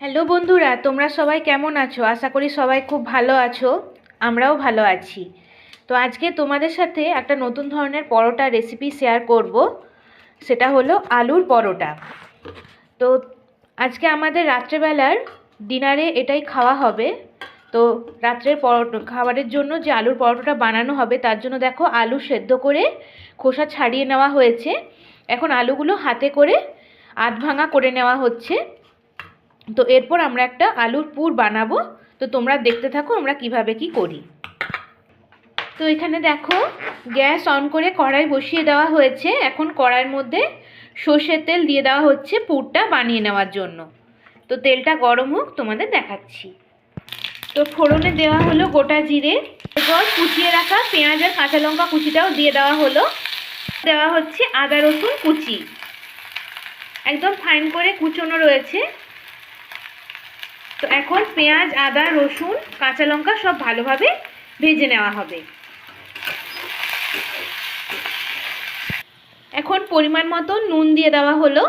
Hello বন্ধুরা, তোমরা সবাই কেমন আছো? আশা করি সবাই খুব ভালো আছো, আমরাও ভালো আছি। তো আজকে তোমাদের সাথে একটা নতুন ধরনের পরোটা রেসিপি শেয়ার করব, সেটা হলো আলুর পরোটা। তো আজকে আমাদের রাত্রেবেলার ডিনারে এটাই খাওয়া হবে। তো রাত্রের পরোটা, খাবারের জন্য যে আলুর পরোটাটা বানানো হবে, তার জন্য দেখো আলু সেদ্ধ করে খোসা ছাড়িয়ে নেওয়া হয়েছে। এখন আলুগুলো হাতে করে আধ ভাঙা করে নেওয়া হচ্ছে। তো এরপর আমরা একটা আলুর পুর বানাবো। তো তোমরা দেখতে থাকো আমরা কীভাবে কি করি। তো এখানে দেখো গ্যাস অন করে কড়াই বসিয়ে দেওয়া হয়েছে। এখন কড়াইয়ের মধ্যে সর্ষের তেল দিয়ে দেওয়া হচ্ছে পুরটা বানিয়ে নেওয়ার জন্য। তো তেলটা গরম হোক তোমাদের দেখাচ্ছি। তো ফোড়নে দেওয়া হলো গোটা জিরে, এরপর কুচিয়ে রাখা পেঁয়াজ আর কাঁচা লঙ্কা কুচিটাও দিয়ে দেওয়া হলো। দেওয়া হচ্ছে আদা রসুন কুচি। একদম ফাইন করে কুচোনো রয়েছে। তো এখন পেঁয়াজ, আদা, রসুন, কাঁচা লঙ্কা সব ভালোভাবে ভেজে নেওয়া হবে। এখন পরিমাণ মতো নুন দিয়ে দেওয়া হলো।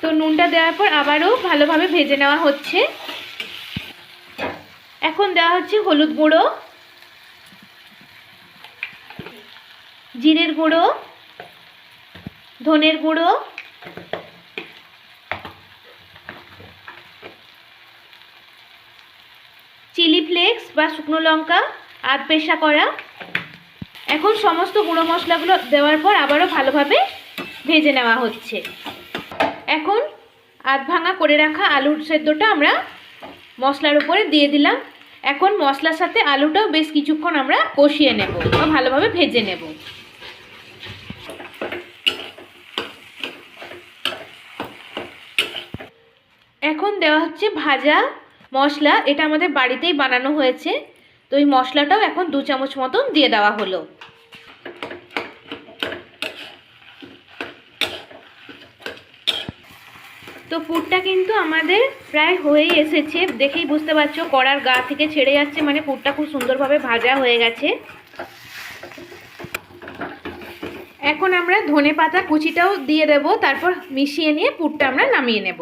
তো নুনটা দেওয়ার পর আবারও ভালোভাবে ভেজে নেওয়া হচ্ছে। এখন দেওয়া হচ্ছে হলুদ গুঁড়ো, জিরের গুঁড়ো, ধনের গুঁড়ো, চিলি ফ্লেক্স বা শুকনো লঙ্কা আধ পেশা করা। এখন সমস্ত গুঁড়ো মশলাগুলো দেওয়ার পর আবারও ভালোভাবে ভেজে নেওয়া হচ্ছে। এখন আধ ভাঙা করে রাখা আলুর সেদ্ধটা আমরা মশলার উপরে দিয়ে দিলাম। এখন মশলার সাথে আলুটাও বেশ কিছুক্ষণ আমরা কষিয়ে নেব বা ভালোভাবে ভেজে নেব। এখন দেওয়া হচ্ছে ভাজা মশলা, এটা আমাদের বাড়িতেই বানানো হয়েছে। তো এই মশলাটাও এখন দু চামচ মতন দিয়ে দেওয়া হলো। তো পুরটা কিন্তু আমাদের প্রায় হয়েই এসেছে। দেখেই বুঝতে পারছ, কড়ার গা থেকে ছেড়ে যাচ্ছে মানে পুরটা খুব সুন্দরভাবে ভাজা হয়ে গেছে। এখন আমরা ধনে পাতা কুচিটাও দিয়ে দেব, তারপর মিশিয়ে নিয়ে পুরটা আমরা নামিয়ে নেব।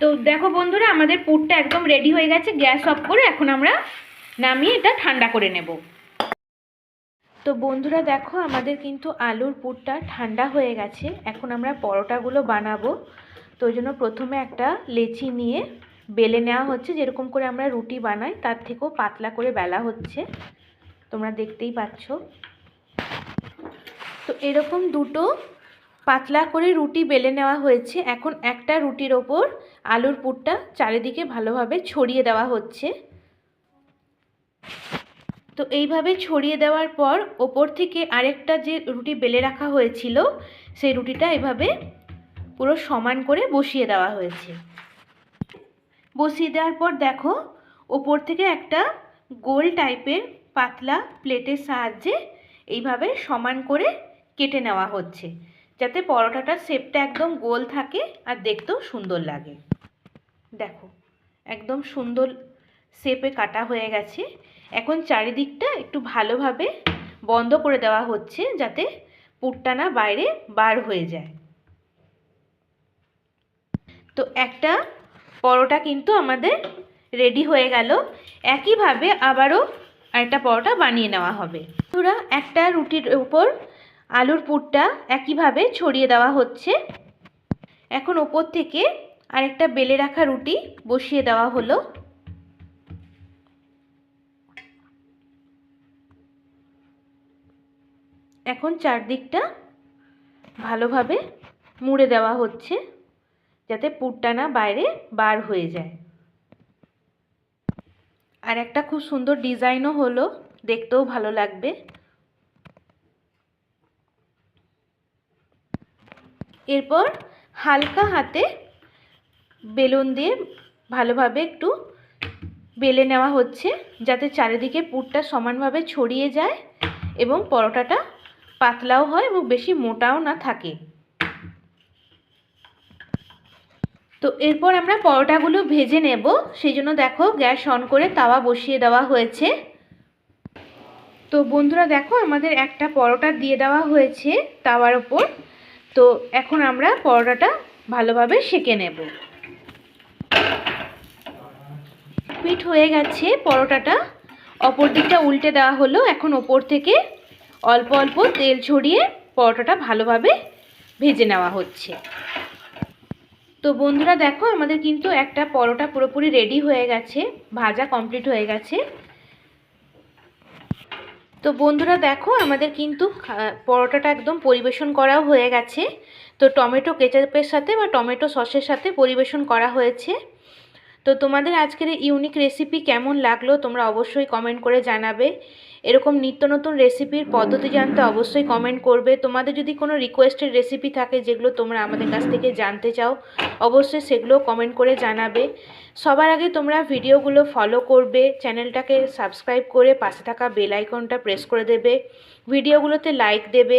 তো দেখো বন্ধুরা, আমাদের পুরটা একদম রেডি হয়ে গেছে গ্যাস অফ করে এখন আমরা নামিয়ে এটা ঠান্ডা করে নেব। তো বন্ধুরা দেখো, আমাদের কিন্তু আলুর পুরটা ঠান্ডা হয়ে গেছে, এখন আমরা পরোটাগুলো বানাবো। তো ওই জন্য প্রথমে একটা লেচি নিয়ে বেলে নেওয়া হচ্ছে, যেরকম করে আমরা রুটি বানাই, তার থেকেও পাতলা করে বেলা হচ্ছে। তোমরা দেখতেই পাচ্ছ। তো এরকম দুটো পাতলা করে রুটি বেলে নেওয়া হয়েছে, এখন একটা রুটির ওপর আলুর পুরটা চারিদিকে ভালোভাবে ছড়িয়ে দেওয়া হচ্ছে। তো এইভাবে ছড়িয়ে দেওয়ার পর ওপর থেকে আরেকটা যে রুটি বেলে রাখা হয়েছিল, সেই রুটিটা এভাবে পুরো সমান করে বসিয়ে দেওয়া হয়েছে। বসিয়ে দেওয়ার পর দেখো, ওপর থেকে একটা গোল টাইপের পাতলা প্লেটের সাহায্যে এইভাবে সমান করে কেটে নেওয়া হচ্ছে। যাতে পরোটাটার শেপটা একদম গোল থাকে আর দেখতেও সুন্দর লাগে। দেখো, একদম সুন্দর শেপে কাটা হয়ে গেছে। এখন চারিদিকটা একটু ভালোভাবে বন্ধ করে দেওয়া হচ্ছে যাতে পুরটা না বাইরে বার হয়ে যায়। তো একটা পরোটা কিন্তু আমাদের রেডি হয়ে গেল। একইভাবে আবারও আরেকটা পরোটা বানিয়ে নেওয়া হবে। পুরা একটা রুটির উপর আলুর পুরটা একইভাবে ছড়িয়ে দেওয়া হচ্ছে। এখন ওপর থেকে আরেকটা বেলে রাখা রুটি বসিয়ে দেওয়া হলো। এখন চারদিকটা ভালোভাবে মুড়ে দেওয়া হচ্ছে, যাতে পুরটা না বাইরে বার হয়ে যায়। আর একটা খুব সুন্দর ডিজাইনও হলো, দেখতেও ভালো লাগবে। এরপর হালকা হাতে বেলুন দিয়ে ভালোভাবে একটু বেলে নেওয়া হচ্ছে, যাতে চারিদিকে পুরটা সমানভাবে ছড়িয়ে যায় এবং পরোটাটা পাতলাও হয় এবং বেশি মোটাও না থাকে। তো এরপর আমরা পরোটাগুলো ভেজে নেব, সেই জন্য দেখো গ্যাস অন করে তাওয়া বসিয়ে দেওয়া হয়েছে। তো বন্ধুরা দেখো আমাদের একটা পরোটা দিয়ে দেওয়া হয়েছে তাওয়ার ওপর। তো এখন আমরা পরোটাটা ভালোভাবে সেকে নেব। পিঠ হয়ে গেছে পরোটাটা। অপর দিকটা উল্টে দেওয়া হলো। এখন ওপর থেকে অল্প অল্প তেল ছড়িয়ে পরোটাটা ভালোভাবে ভেজে নেওয়া হচ্ছে। তো বন্ধুরা দেখো, আমাদের কিন্তু একটা পরোটা পুরোপুরি রেডি হয়ে গেছে, ভাজা কমপ্লিট হয়ে গেছে। তো বন্ধুরা দেখো, আমাদের কিন্তু পরোটাটা একদম পরিবেশন করাও হয়ে গেছে। তো টমেটো কেচাপের সাথে বা টমেটো সসের সাথে পরিবেশন করা হয়েছে। তো তোমাদের আজকের ইউনিক রেসিপি কেমন লাগল তোমরা অবশ্যই কমেন্ট করে জানাবে। এরকম নিত্য নতুন রেসিপির পদ্ধতি জানতে অবশ্যই কমেন্ট করবে। তোমাদের যদি কোনো রিকোয়েস্টেড রেসিপি থাকে যেগুলো তোমরা আমাদের কাছ থেকে জানতে চাও, অবশ্যই সেগুলো কমেন্ট করে জানাবে। সবার আগে তোমরা ভিডিওগুলো ফলো করবে চ্যানেলটাকে সাবস্ক্রাইব করে পাশে থাকা বেল আইকনটা প্রেস করে দেবে, ভিডিওগুলোতে লাইক দেবে।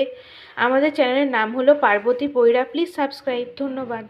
আমাদের চ্যানেলের নাম হলো পার্বতী পৈরা। প্লিজ সাবস্ক্রাইব ধন্যবাদ।